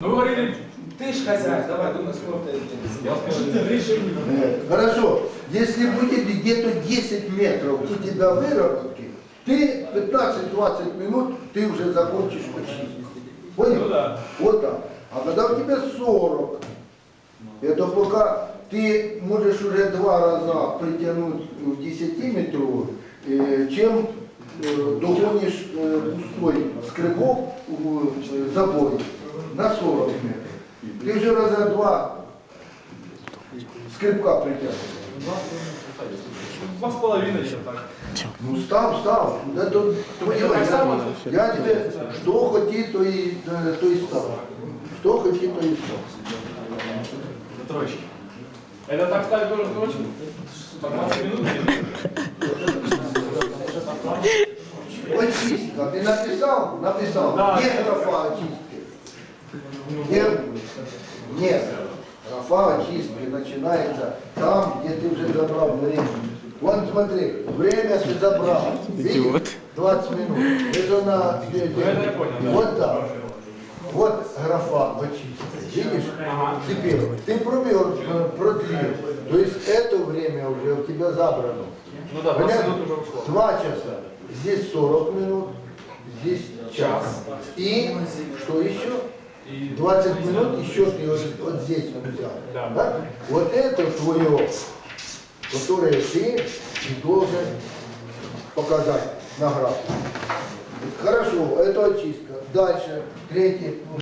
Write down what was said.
Ну, говорили, ты ж хозяин, давай, думай, сколько ты Я сказал, решение. Э, Хорошо, если будет где-то 10 метров у тебя выработки, ты 15-20 минут ты уже закончишь почистить. Понял? Ну да. Вот так. А когда у тебя 40, это пока ты можешь уже два раза притянуть в 10 метровую, э, чем э, догонишь э, пустой скребок в заборе на 40 метров. Ты уже раза два скребка притягиваешь. Два с половиной еще так. Ну став, став, твое. Это так само? Я, я тебе что хоти, то и, э, то и став. Что хоти, то и став. Тройки. Это так ставить тоже? По 20 минут? Очистка. Ты написал? Написал. Да. Где графа Где? Нет. Графа очистки начинается там, где ты уже забрал время. Вон смотри, время ты забрал. Видишь? 20 минут. Это на... да. Вот так. Вот графа очистки. Видишь? Теперь ты промер, э, продлил. То есть это время уже у тебя забрано. Ну да, 20 Понятно? Два часа. Здесь 40 минут, здесь час. И что еще? И 20 минут еще ты вот, вот здесь вот взял. Да. Вот это твое, которое ты должен показать на графике. Хорошо, это очистка. Дальше, третий.